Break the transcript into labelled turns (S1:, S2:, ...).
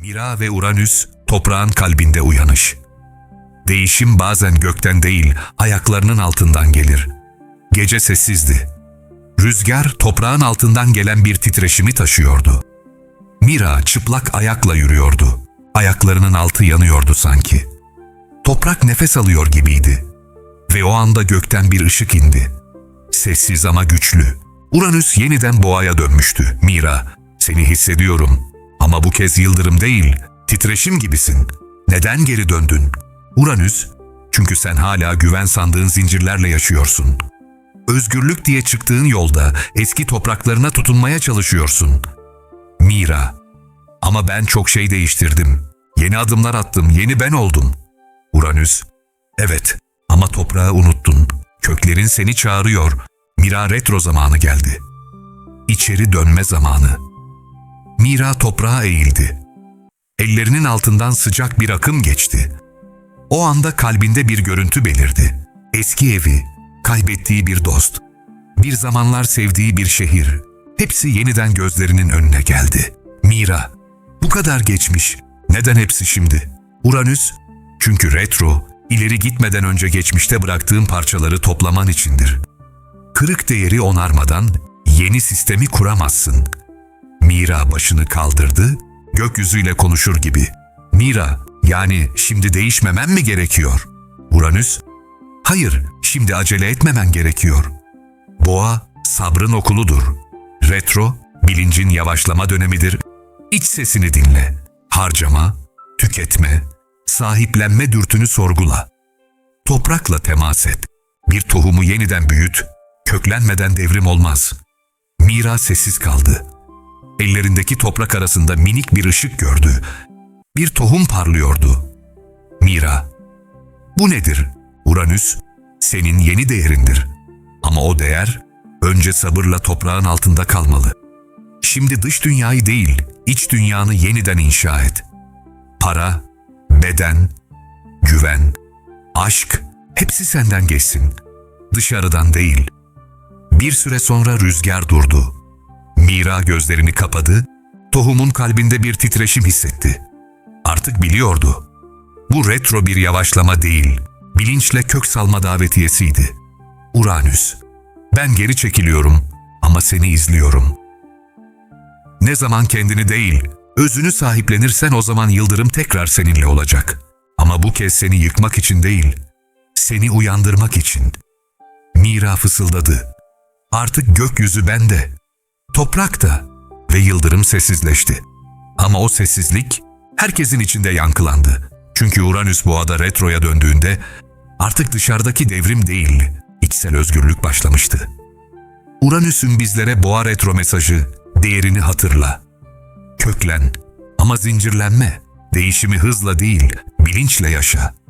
S1: Mira ve Uranüs toprağın kalbinde uyanış. Değişim bazen gökten değil, ayaklarının altından gelir. Gece sessizdi. Rüzgar toprağın altından gelen bir titreşimi taşıyordu. Mira çıplak ayakla yürüyordu. Ayaklarının altı yanıyordu sanki. Toprak nefes alıyor gibiydi. Ve o anda gökten bir ışık indi. Sessiz ama güçlü. Uranüs yeniden boğaya dönmüştü. Mira, seni hissediyorum. Ama bu kez yıldırım değil, titreşim gibisin. Neden geri döndün? Uranüs, çünkü sen hala güven sandığın zincirlerle yaşıyorsun. Özgürlük diye çıktığın yolda eski topraklarına tutunmaya çalışıyorsun. Mira, ama ben çok şey değiştirdim. Yeni adımlar attım, yeni ben oldum. Uranüs, evet ama toprağı unuttun. Köklerin seni çağırıyor. Mira retro zamanı geldi. İçeri dönme zamanı. Mira toprağa eğildi. Ellerinin altından sıcak bir akım geçti. O anda kalbinde bir görüntü belirdi. Eski evi, kaybettiği bir dost, bir zamanlar sevdiği bir şehir. Hepsi yeniden gözlerinin önüne geldi. Mira, bu kadar geçmiş. Neden hepsi şimdi? Uranüs, çünkü retro, ileri gitmeden önce geçmişte bıraktığın parçaları toplaman içindir. Kırık değeri onarmadan yeni sistemi kuramazsın. Mira başını kaldırdı, gökyüzüyle konuşur gibi. Mira, yani şimdi değişmemen mi gerekiyor? Uranüs, hayır, şimdi acele etmemen gerekiyor. Boğa, sabrın okuludur. Retro, bilincin yavaşlama dönemidir. İç sesini dinle. Harcama, tüketme, sahiplenme dürtünü sorgula. Toprakla temas et. Bir tohumu yeniden büyüt, köklenmeden devrim olmaz. Mira sessiz kaldı. Ellerindeki toprak arasında minik bir ışık gördü. Bir tohum parlıyordu. Mira, bu nedir? Uranüs, senin yeni değerindir. Ama o değer önce sabırla toprağın altında kalmalı. Şimdi dış dünyayı değil, iç dünyanı yeniden inşa et. Para, beden, güven, aşk hepsi senden geçsin. Dışarıdan değil. Bir süre sonra rüzgar durdu. Mira gözlerini kapadı, tohumun kalbinde bir titreşim hissetti. Artık biliyordu. Bu retro bir yavaşlama değil, bilinçle kök salma davetiyesiydi. Uranüs, ben geri çekiliyorum ama seni izliyorum. Ne zaman kendini değil, özünü sahiplenirsen o zaman yıldırım tekrar seninle olacak. Ama bu kez seni yıkmak için değil, seni uyandırmak için. Mira fısıldadı. Artık gökyüzü bende, toprak da ve yıldırım sessizleşti. Ama o sessizlik herkesin içinde yankılandı. Çünkü Uranüs boğada retroya döndüğünde artık dışarıdaki devrim değil, içsel özgürlük başlamıştı. Uranüs'ün bizlere boğa retro mesajı, değerini hatırla. Köklen ama zincirlenme, değişimi hızla değil, bilinçle yaşa.''